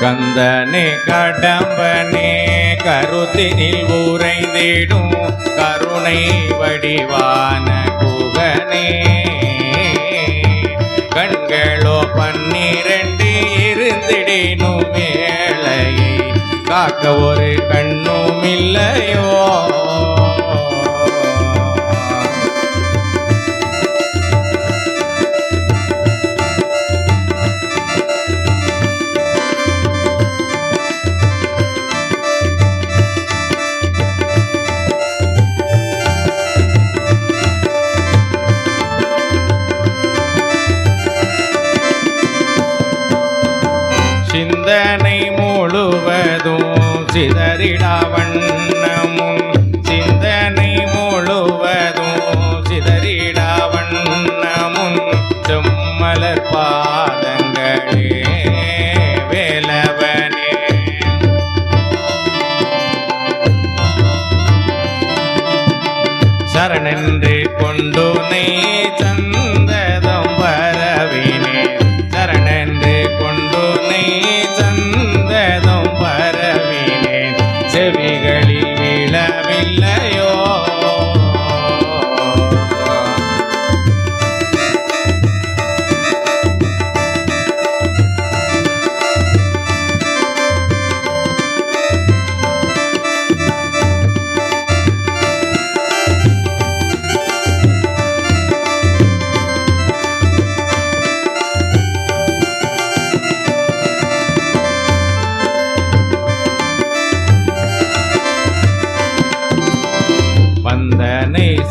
கந்தனே கடம்பனே கருத்தினில் உறைந்திடும் கருணை வடிவான குகனே. கண்களோ பன்னிரண்டு இருந்திடினும் மேலையை காக்க ஒரு கண்ணும் இல்லையோ?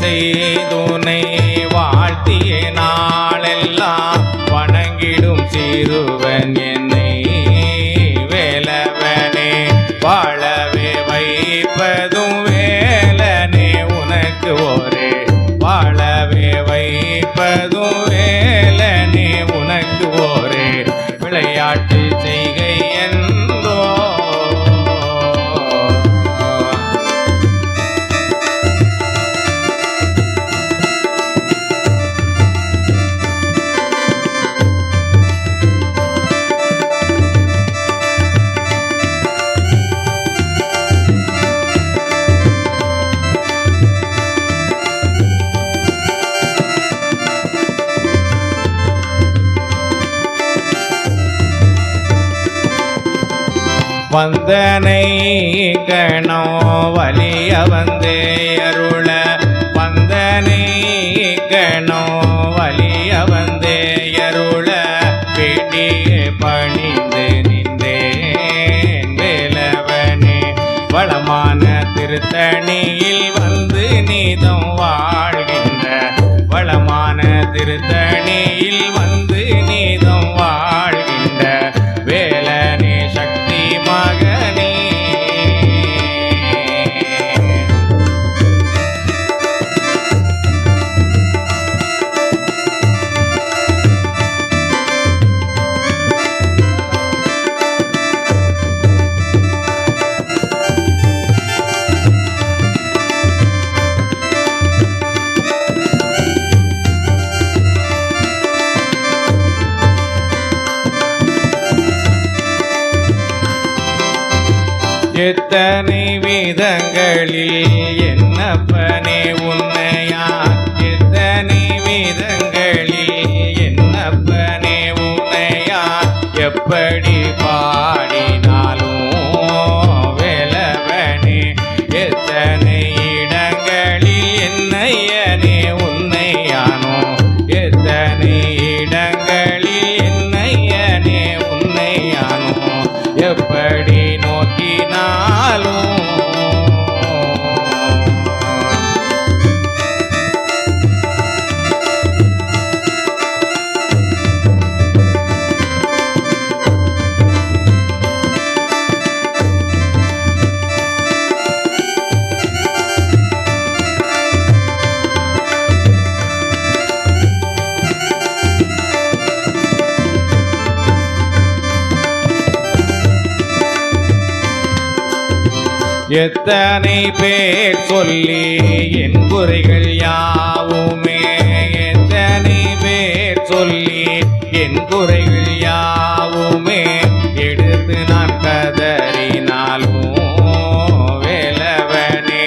வந்தனை வந்தனை கணோ வலிய வந்தே அருள. வந்தனை கணோ வலிய வந்தே அருள. வேண்டிய பணிந்து நின்றேன் வேலவனே. வளமான திருத்தணியில் வந்து நீதம் வாழ்கின்ற. வளமான திருத்தணியில் வந்து எத்தனை விதங்களில் எத்தனை பேர் சொல்லி என் குறைகள் யாவுமே? எத்தனை பேர் சொல்லி என் குறைகள் யாவுமே? எடுத்து நான் கதறினாலும் வேலவனே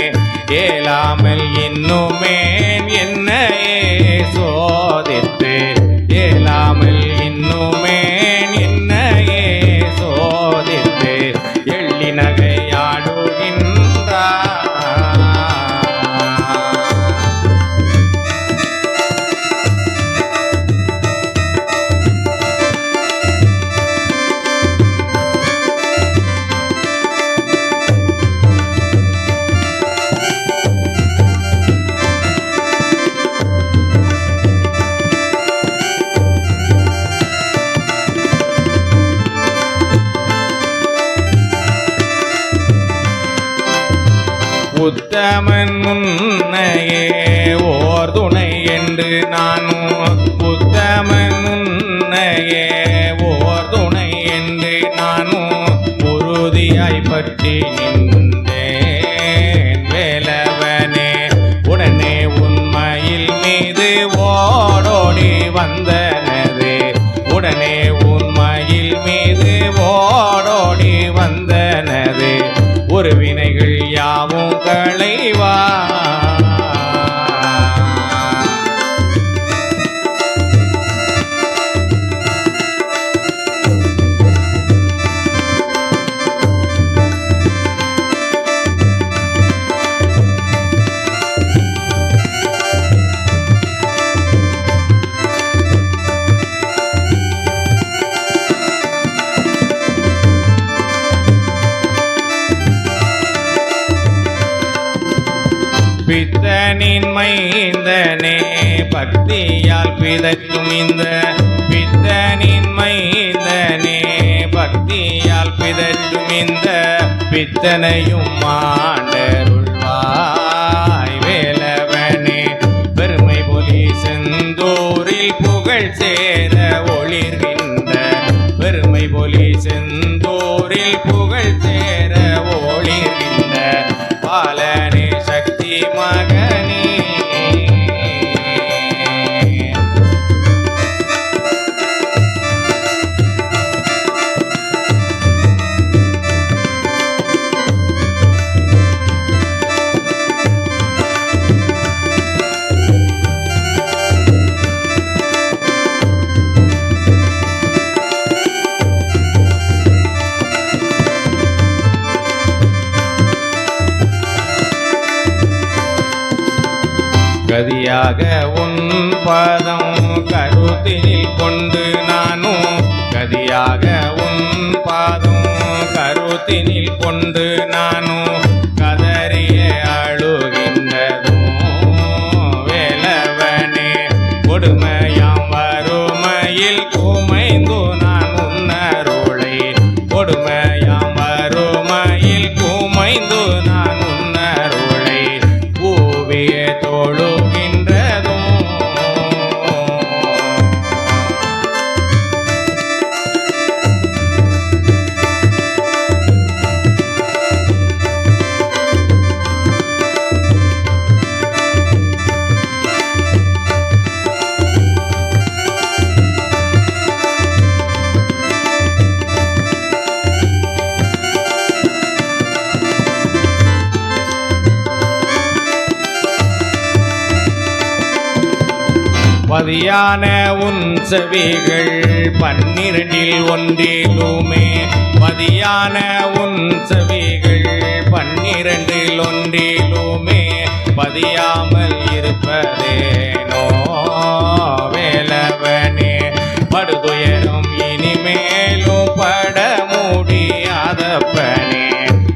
ஏலாமல் இன்னுமே பக்தியால் இந்த பித்தனையும் ஆண்டருள்வாய் கதியாக உன் பதம் கருத்தினில் கொண்டு நானும் கதியாக உன் பாதம் கருத்தினில் கொண்டு நானும் பதியான உன் செவிகள் பன்னிரண்டில் ஒன்றிலுமே. பதியான உன் செவிகள் பன்னிரண்டில் ஒன்றிலுமே. பதியாமல் இருப்பதேனோ வேலவனே படுதுயரும் இனிமேலும் பட முடியாதப்பனே.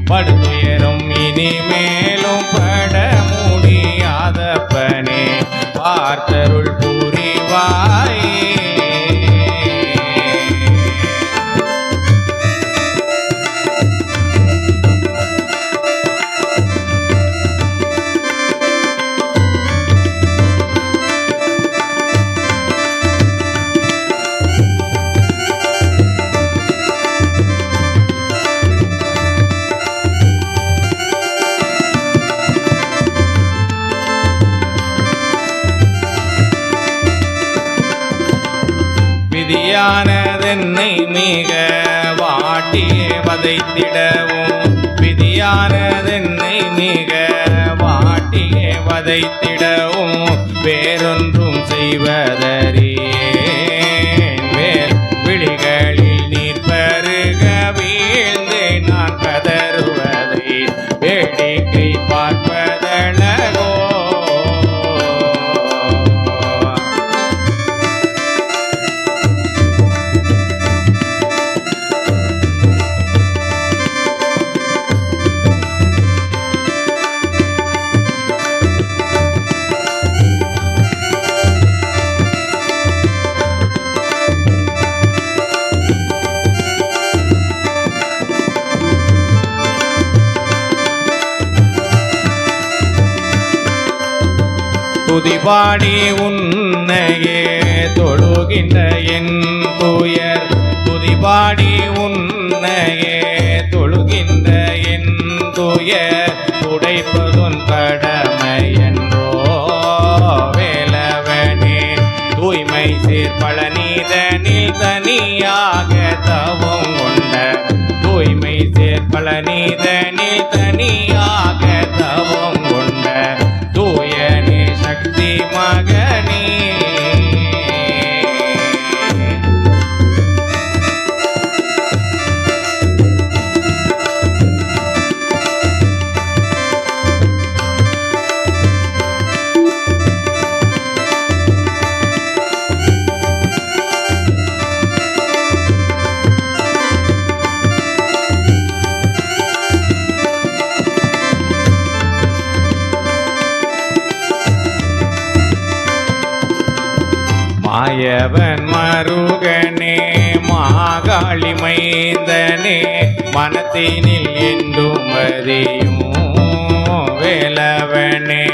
படுதுயரும் இனிமேலும் பட முடியாதப்பனே. பார்த்தருள் वाए விதியானதென்னை மிக வாட்டியே வதைத்திடவும். துதிபாடி உன்னையே தொழுகின்ற என் துயர். துதிபாடி உன்னையே தொழுகின்ற என் துயர். துடைப்பதுன் கடமை என்றோ வேலவனே. தூய்மை சேர்ப்பழநீதனில் தனியாக தவம் கொண்ட. தூய்மை சேர்ப்பழநீதனில் தனியாக சக்தி மாயவன் மருகனே மாகாளி மைந்தனே மனத்தினில் என்றும் அறியும் வேலவனே.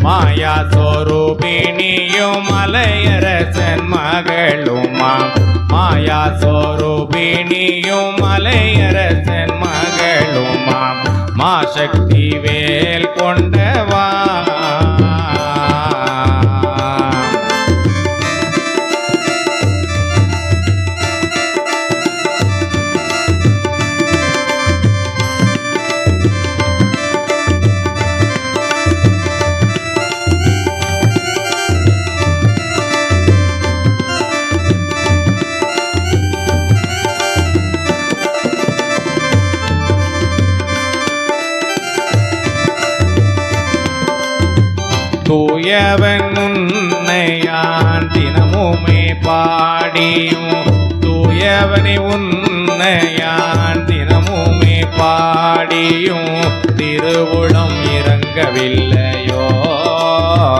மாயா சொரூபிணியும் மலையரசன் மகளுமாம். மாயா சொரூபிணியும் மலையரசன் மகளுமாம். மா சக்தி வேல் கொண்ட தூயவனை உன்னையான் தினமுமே பாடியும் திருவுளம் இறங்கவில்லையோ?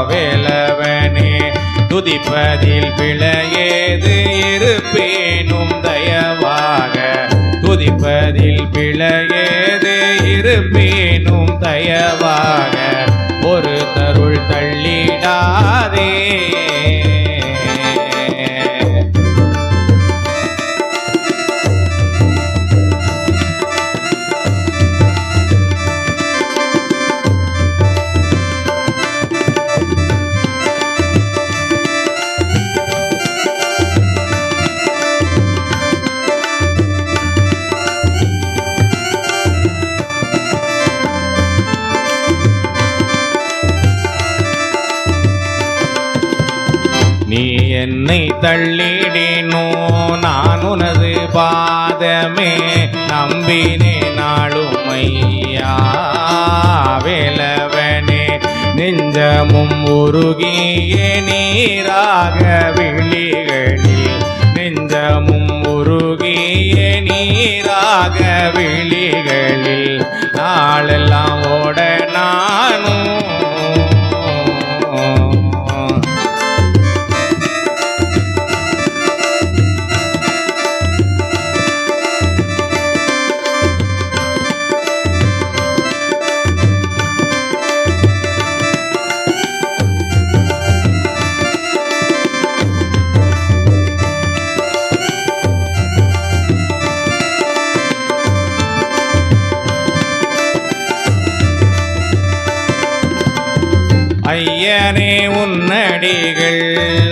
வேலவனே துதிப்பதில் பிழையேது இருப்பேனும் தயவாக. துதிப்பதில் பிழையேது இருப்பேனும் தயவாக. ஒரு தருள் தள்ளிடாதே தள்ளிடினோ நான் உனது பாதமே நம்பினே நாளுமையா வேலவனே நெஞ்சமும் உருகிய நீராக விழிகளில். நெஞ்சமும் உருகிய நீராக விழிகளில். நாளெல்லாம் ஓட நானும் ஐயனே உன்னடிகள்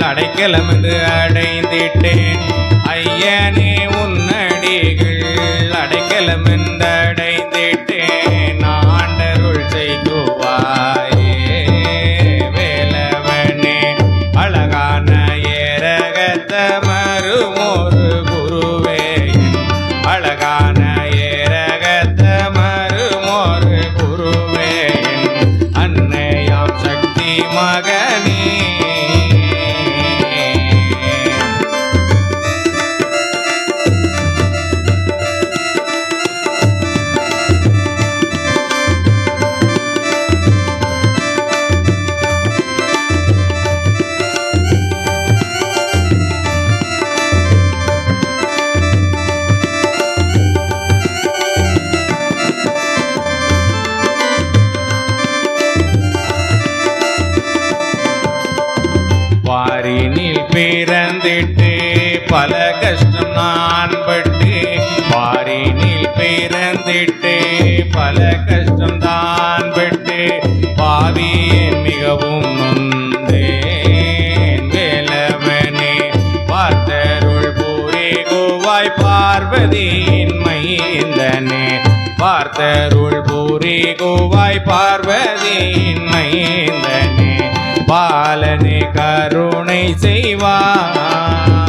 அடைக்கலம் என்று அடைந்திட்டேன். ஐயனே உன்னடிகள் அடைக்கலம் பிறந்திட்டு பல கஷ்டம் நான் பட்டு பாரினில் பிறந்திட்டு பல கஷ்டம் தான் பட்டு பாவியேன் மிகவும் நொந்தேன் வேலவனே பார்த்தருள் பூரே கோவாய் பார்வதியின் மைந்தனே பார்த்தருள் பூரி கோவாய் பார்வதியின் மைந்தனே பாலனே கரு கருணை செய்வார்.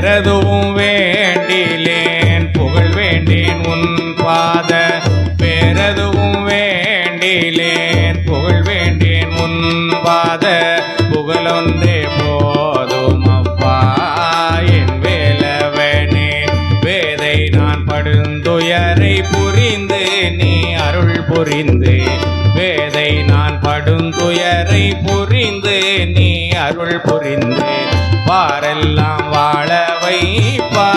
பேரதுவும் வேண்டிலேன் புகழ் வேண்டேன் உன் பாத. பேரதுவும் வேண்டிலேன் புகழ் வேண்டேன் உன் பாத. புகழொன்றே போதும் அப்பா என் வேலவனே. வேதை நான் படுந்துயரை புரிந்து நீ அருள் புரிந்து. வேதை நான் படுந்துயரை புரிந்து நீ அருள் புரிந்து. பாரெல்லாம் வாழ வைப்பா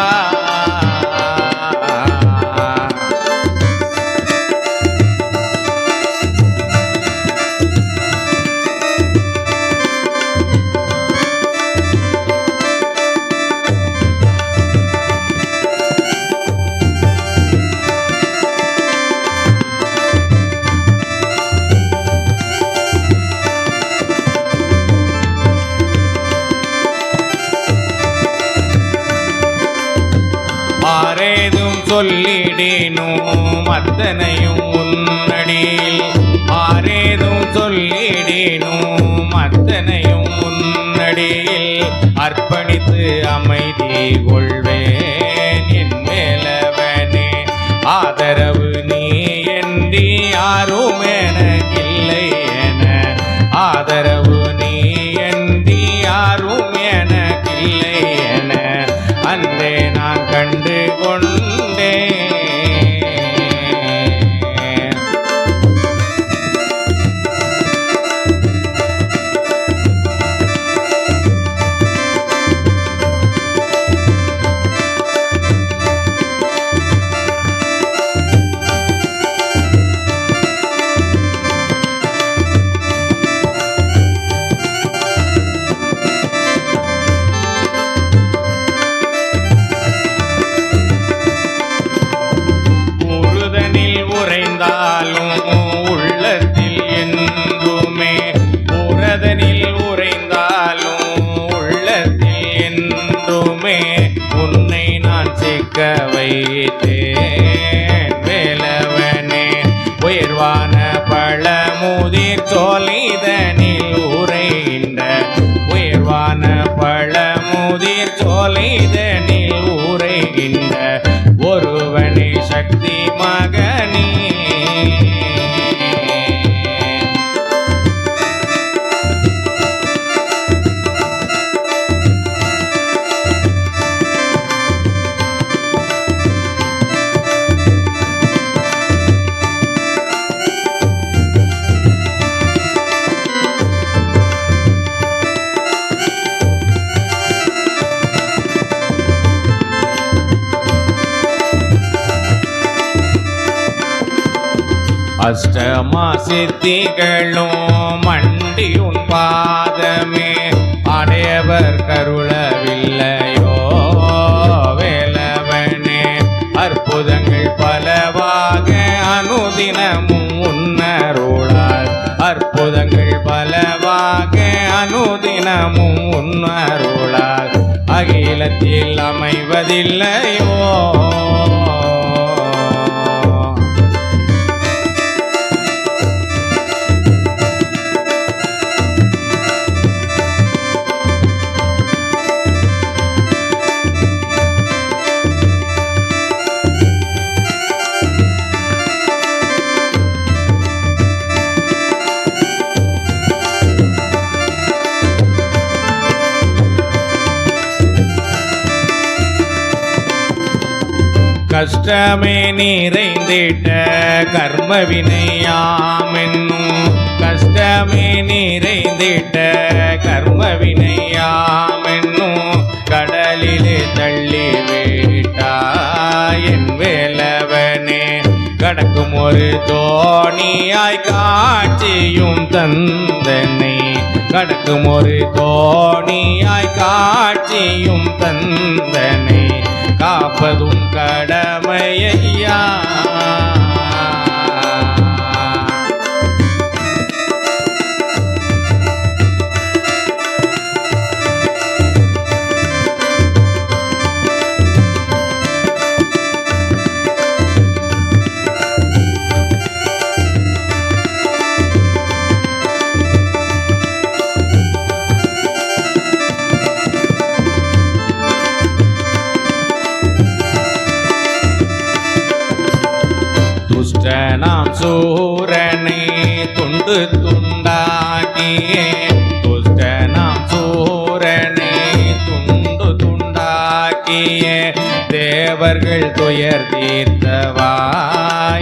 சொல்லிடேனும் அத்தனையும் உன்னடியில் ஆரேதும் சொல்லிடேனும் அத்தனையும் உன்னடியில் அர்ப்பணித்து அமைதி கொள்வேன். என் மேலவனே ஆதரவு நீ என்று யாரும் எனக்கில்லை என ஆதரவு உயர்வான பழமுதிர் சோலைதனில் உரைகின்ற உயர்வான பழமுதிர் சோலைதனில் உரைகின்ற அஷ்டமா சித்திகளும் மண்டி உன் பாதமே. அடையவர் கருளவில்லையோ வேலவனே. அற்புதங்கள் பலவாக அனுதினமும் உன்னருளால் அற்புதங்கள் பலவாக அனுதினமும் உன்னருளால் அகிலத்தில் அமைவதில்லையோ கஷ்டமே நிறைந்திட்ட கர்ம வினையாமென்னும் கஷ்டமே நிறைந்திட்ட கர்ம வினையாமென்னும் கடலிலே தள்ளி விட்டாய் என் வேலவனே. கடக்கும் ஒரு தோணியாய் காட்சியும் தந்தனை. கடக்கும் ஒரு தோணியாய் காட்சியும் தந்தனை. காப்பதும் கடமையா துஷ்டனாம் சூரனை துண்டு துண்டாக்கியே. துஷ்டனாம் சூரனை துண்டு துண்டாக்கியே. தேவர்கள் துயர் தீர்த்தவா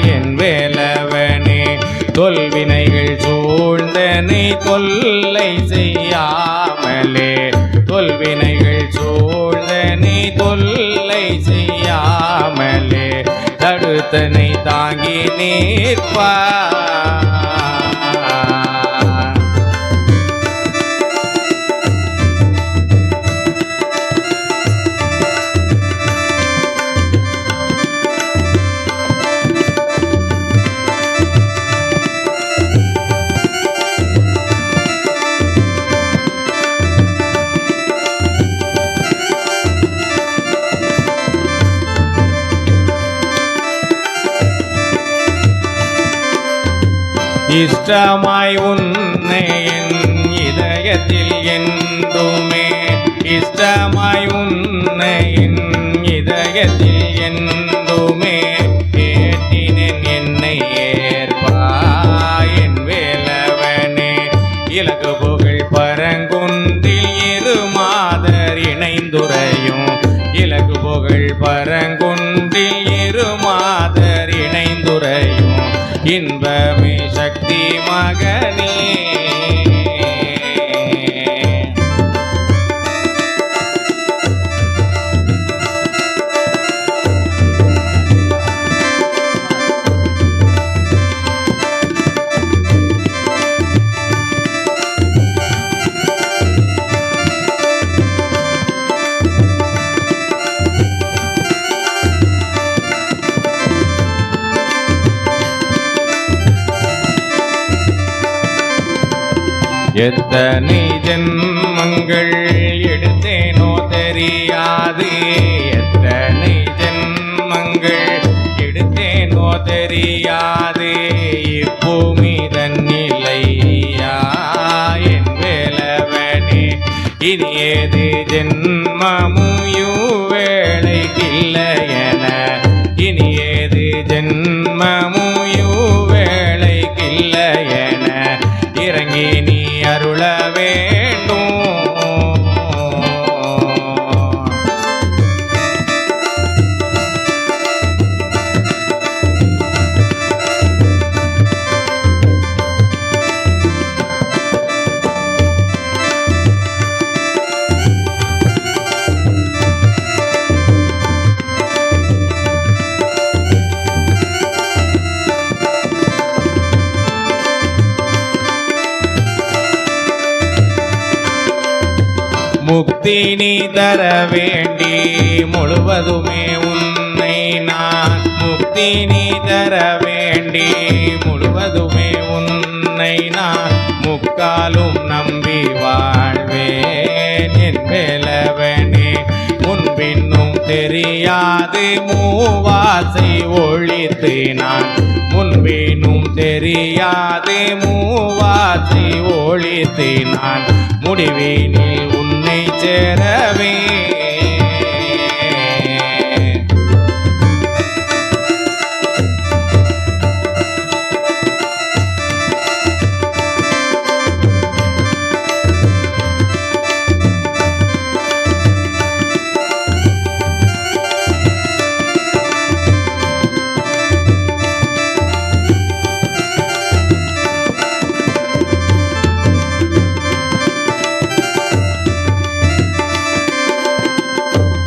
என் வேலவனே. தொல்வினைகள் சூழ்ந்தனை தொல்லை செய்யா தடுத்தனை தாங்கி நிற்பா இஷ்டமாய் உன்னை என் இதயத்தில் என்றுமே. இஷ்டமாய் உன்னை என் இதயத்தில் என்றுமே. ஏற்றினேன் என்னை ஏற்பாய் என் வேலவனே. இலகு புகழ் பரங்குன்றில் இரு மாதர் இணைந்துரையும். இலகு புகழ் பரங்குன்றில் இரு மாதர் இணைந்துரையும். இன்பமே சக்தி மகனே. எத்தனை ஜென்மங்கள் எடுத்தேனோ தெரியாது. எத்தனை ஜென்மங்கள் எடுத்தேனோ தெரியாது. இப்பூமி தன்னிலையா என் வேலவனே. இனி ஏது ஜென்மமுயு என. இனி ஏது ஜென்மமுயு வேளைக்கில்லையென இறங்கி நீ அருள முக்தி நீ தர வேண்டி முழுவதுமே உன்னை நான் முக்தி நீ தர வேண்டி முழுவதுமே உன்னை நான் முக்காலும் நம்பி வாழ்வேன். என் வேலவனே முன்பின்னும் தெரியாது. மூவாசை ஒழித்து நான் முன்பினும் தெரியாது. மூவாசை ஒழித்து நான் முடிவினில் உன் ചേരവേ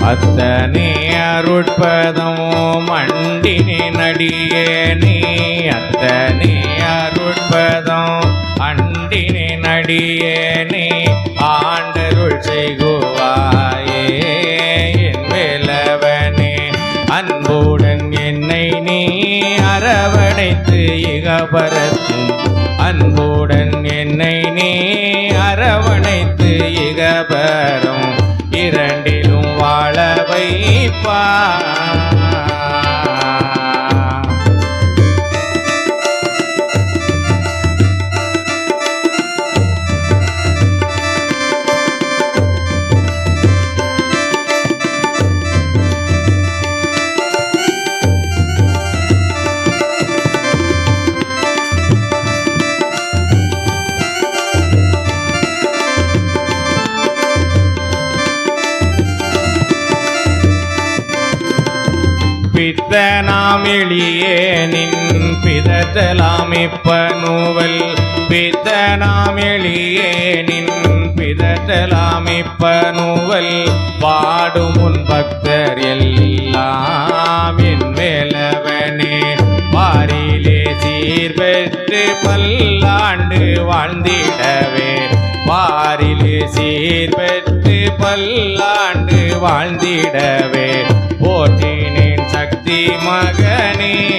அத்தனே அருட்பதம் மண்டினே நீ. அத்தனே அருட்பதம் அண்டினே நீ. ஆண்டருள் செய்குவாயே என் வேலவனே. அன்புடன் என்னை நீ அரவணைத்து இகபரத்தும் அன்புடன் என்னை நீ அரவணைத்து இகபர வாழ பித்த நாம் எளியே நின் பிதற்றலாம் இப்ப நூவல். பித்தனாம் எளியே நின் பிதத்தலாம் இப்ப நூவல். பாடும் உன் பக்தர் எல்லாம் என் வேலவனே வாரிலே சீர் பெற்று பல்லாண்டு வாழ்ந்திடவே. வாரிலே சீர் பெற்று பல்லாண்டு வாழ்ந்திடவே. போற்றினேன் மகனே.